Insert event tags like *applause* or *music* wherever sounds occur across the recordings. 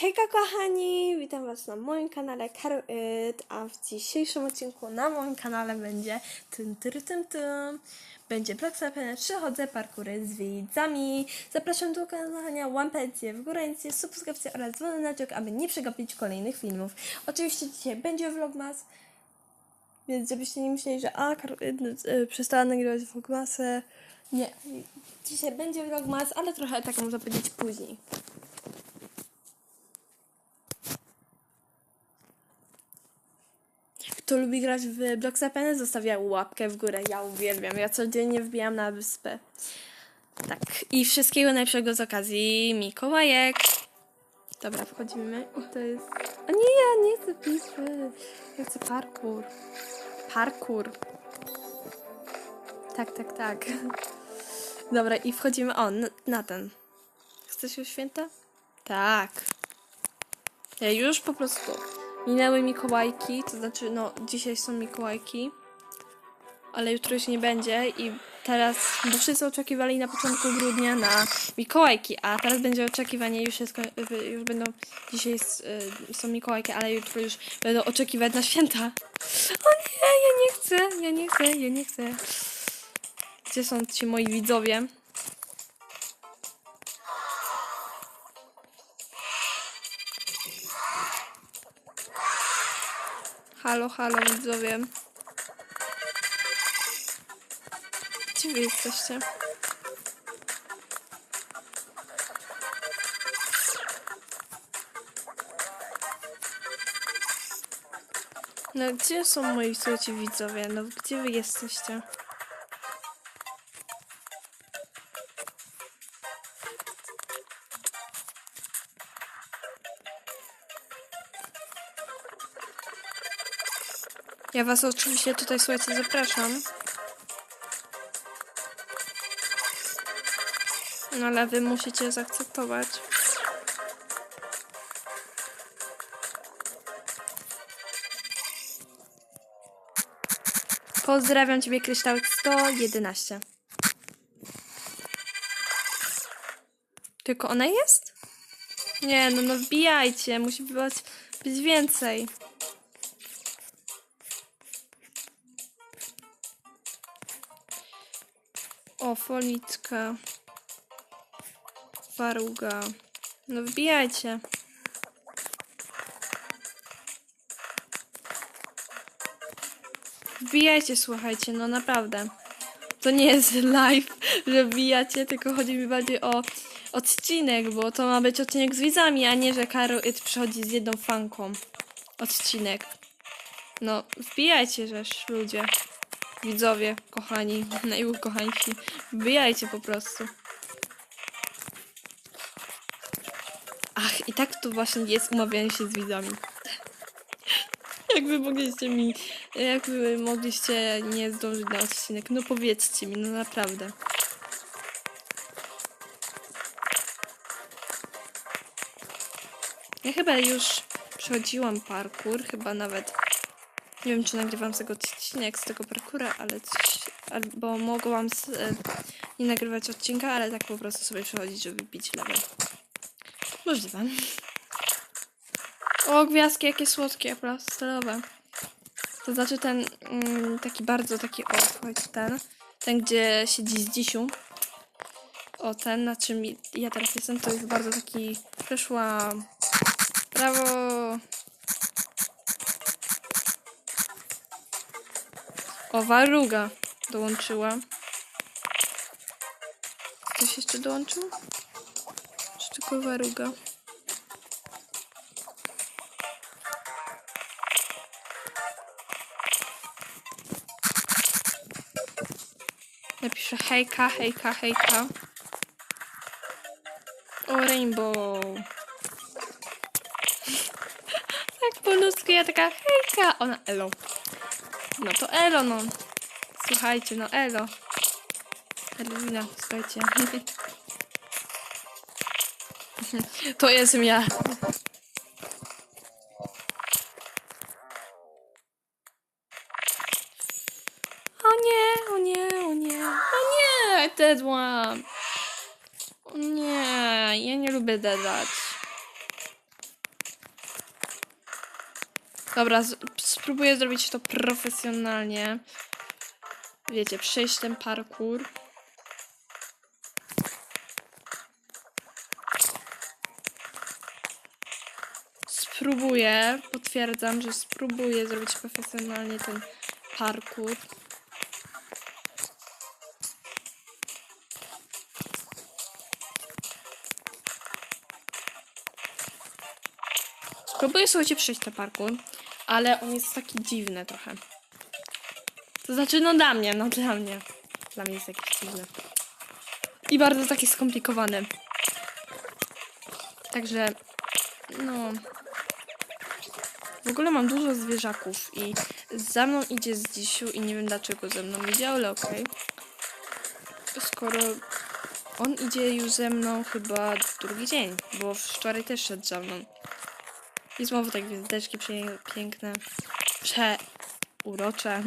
Hejka kochani, witam was na moim kanale Karoid, a w dzisiejszym odcinku na moim kanale będzie tym, tym, tym, tym. Będzie Black Sapien, przychodzę parkury z widzami. Zapraszam do oglądania łapecie w górę, subskrypcję oraz dzwoneczek, aby nie przegapić kolejnych filmów. Oczywiście dzisiaj będzie vlogmas, więc żebyście nie myśleli, że a, Karoid y, przestała nagrywać vlogmasy. Nie, dzisiaj będzie vlogmas, ale trochę tak można powiedzieć później. Kto lubi grać w Block Sapeny, zostawia łapkę w górę. Ja uwielbiam. Ja codziennie wbijam na wyspę. Tak. I wszystkiego najlepszego z okazji Mikołajek. Dobra, wchodzimy. I to jest... A nie, ja nie chcę wyspy. Ja chcę parkour. Parkour. Tak, tak, tak. *laughs* Dobra, i wchodzimy. O, na ten. Chcesz już święta? Tak. Ja już po prostu minęły Mikołajki, to znaczy, no, dzisiaj są Mikołajki, ale jutro już nie będzie i teraz, bo wszyscy oczekiwali na początku grudnia na Mikołajki, a teraz będzie oczekiwanie, już, jest, już będą, dzisiaj y, są Mikołajki, ale jutro już będą oczekiwać na święta. O nie, ja nie chcę, ja nie chcę, ja nie chcę. Gdzie są ci moi widzowie? Halo, halo widzowie. Gdzie wy jesteście? No gdzie są moi słuchajcie widzowie? No gdzie wy jesteście? Ja was oczywiście tutaj, słuchajcie, zapraszam. No ale wy musicie zaakceptować. Pozdrawiam ciebie, Kryształek 111. Tylko ona jest? Nie, no no wbijajcie, musi być, być więcej. O, foliczka. Paruga. No wbijajcie. Wbijajcie, słuchajcie, no naprawdę. To nie jest live, *laughs* że wbijacie, tylko chodzi mi bardziej o odcinek, bo to ma być odcinek z widzami, a nie, że Karo It przychodzi z jedną fanką. Odcinek. No, wbijajcie rzecz, ludzie. Widzowie, kochani, *laughs* najukochańsi. Wbijajcie po prostu. Ach, i tak to właśnie jest umawianie się z widzami. *laughs* Jakby mogliście mi, jakby mogliście nie zdążyć na odcinek, no powiedzcie mi, no naprawdę. Ja chyba już przechodziłam parkour, chyba nawet nie wiem, czy nagrywam z tego odcinek, z tego parkura, ale coś, albo mogłam z, e, nie nagrywać odcinka, ale tak po prostu sobie przechodzić, żeby bić level. Możliwe. O, gwiazdki, jakie słodkie, plastelowe. To znaczy ten mm, taki bardzo taki, o, słuchajcie, ten, ten, gdzie siedzi z dzisiu. O, ten, na czym ja teraz jestem, to jest bardzo taki, przeszła, brawo, O, Waruga dołączyła. Ktoś jeszcze dołączył? Czy tylko Waruga? Napiszę hejka, hejka, hejka. O, Rainbow. *laughs* tak po ja taka hejka. Ona elo. No to elo, no. Słuchajcie, no elo. Elwina, słuchajcie. *laughs* to jestem ja. O nie, o nie, o nie. O nie, dedłam. O nie, ja nie lubię dedać. Dobra, spróbuję zrobić to profesjonalnie. Wiecie, przejść ten parkour. Spróbuję, potwierdzam, że spróbuję zrobić profesjonalnie ten parkour. Spróbuję, słuchajcie, przejść ten parkour, ale on jest taki dziwny trochę. To znaczy, no dla mnie, no dla mnie. Dla mnie jest jakiś dziwny. I bardzo taki skomplikowany. Także, no... W ogóle mam dużo zwierzaków i za mną idzie Zdzisiu i nie wiem dlaczego ze mną idzie, ale okej. Skoro on idzie już ze mną chyba drugi dzień, bo wczoraj też szedł za mną. I znowu tak gwiazdeczki piękne, przeurocze.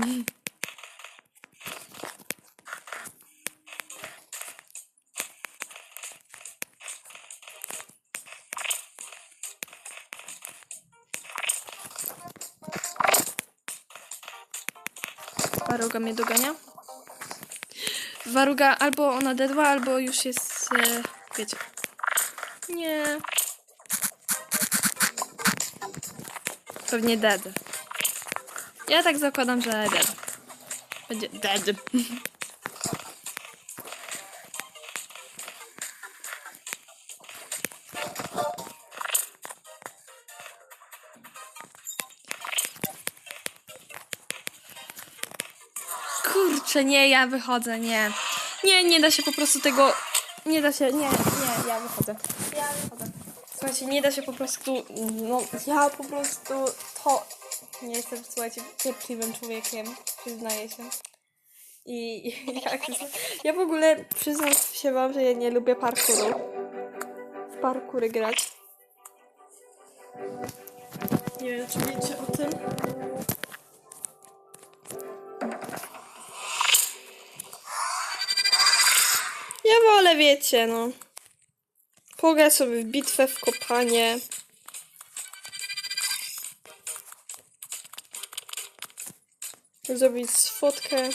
Waruga mnie dogania. Waruga albo ona dedła, albo już jest, e, wiecie. Nie. Pewnie dead. Ja tak zakładam, że dead. Będzie dead. Kurczę, nie, ja wychodzę, nie. Nie, nie da się po prostu tego. Nie da się, nie, nie, ja wychodzę. Ja wychodzę. Słuchajcie, nie da się po prostu. No, ja po prostu to. Nie jestem, słuchajcie, cierpliwym człowiekiem, przyznaję się. I *laughs* jak. Ja w ogóle przyznam się wam, że ja nie lubię parkouru. W parkury grać. Nie wiem, czy wiecie o tym. Ja wolę, wiecie, no. Pograć sobie w bitwę, w kopanie. Zrobić fotkę.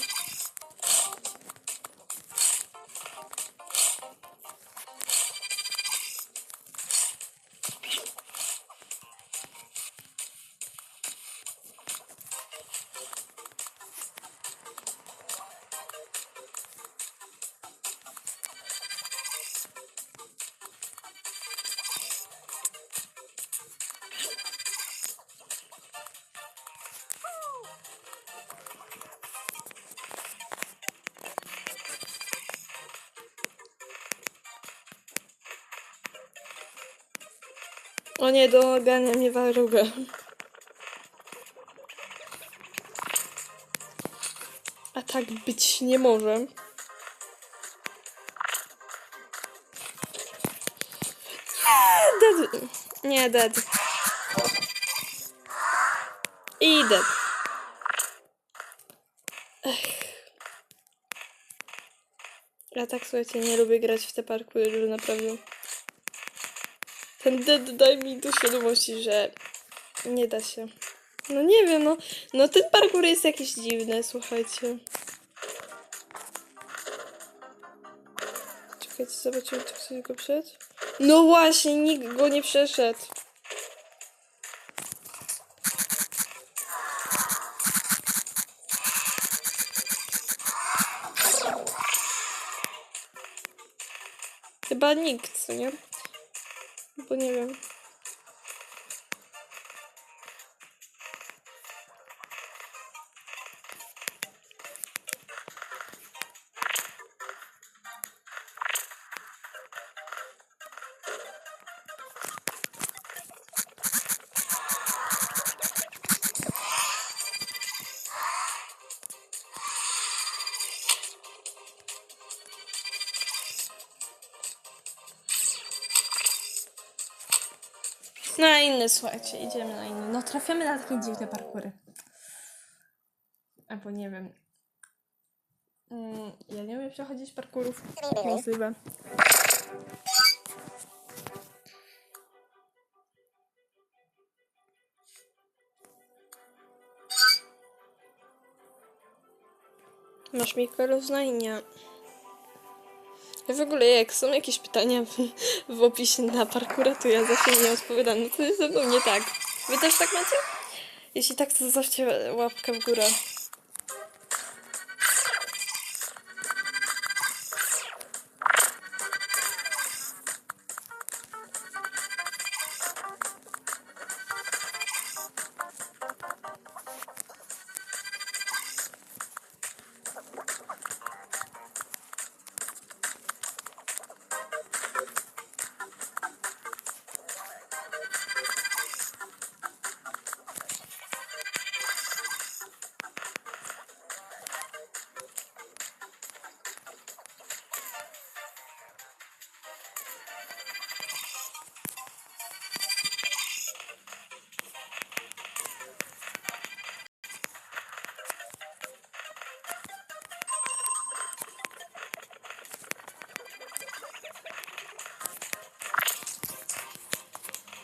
O nie, dogania mnie waruga. A tak być nie może. Dead. Nie, dead. I dead. Ech. Ja tak, słuchajcie, nie lubię grać w te parkury, naprawdę... Ten dead daj mi do świadomości, że nie da się. No nie wiem, no, no ten parkour jest jakiś dziwny, słuchajcie. Czekajcie, zobaczymy, czy ktoś go przeszedł. No właśnie, nikt go nie przeszedł. Chyba nikt, co nie? Bo nie wiem. Ale słuchajcie, idziemy na inny. No trafiamy na takie dziwne parkury. Albo nie wiem. Mm, ja nie umiem przechodzić parkurów. Nazywa. Masz mikro? No. W ogóle jak są jakieś pytania w, w opisie na parkura, to ja zawsze nie odpowiadam. No to jest ze mną nie tak. Wy też tak macie? Jeśli tak, to zostawcie łapkę w górę.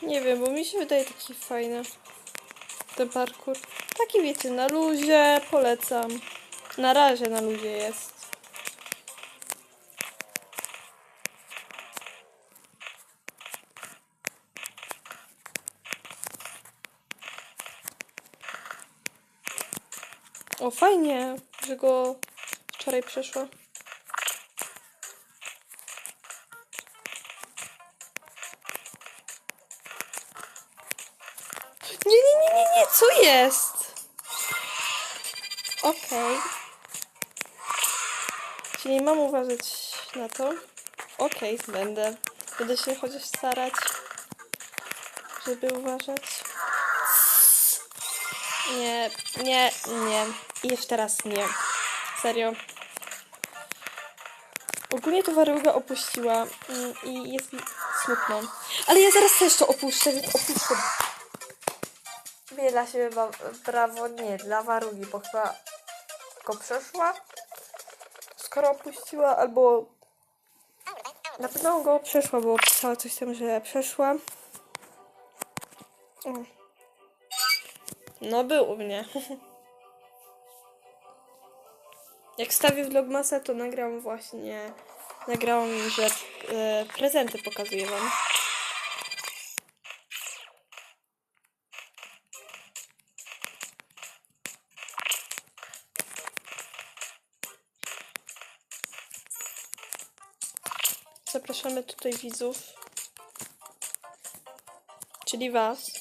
Nie wiem, bo mi się wydaje taki fajny ten parkour. Taki wiecie, na luzie, polecam. Na razie na luzie jest. O, fajnie, że go wczoraj przeszło. Co jest? Okej. Czyli mam uważać na to? Okej, będę. Będę się chociaż starać, żeby uważać. Nie, nie, nie. I jeszcze raz nie. Serio. Ogólnie to Waruga opuściła mm, i jest mi smutno. Ale ja zaraz też to opuszczę, więc opuszczę Wie dla siebie brawo, nie, dla Warugi, bo chyba go przeszła. Skoro opuściła, albo na pewno go przeszła, bo pisała coś tam, że przeszła. No był u mnie. *laughs* Jak wstawię vlogmasa, to nagram właśnie, nagrałam, że prezenty pokazuję wam. Zapraszamy tutaj widzów. Czyli was.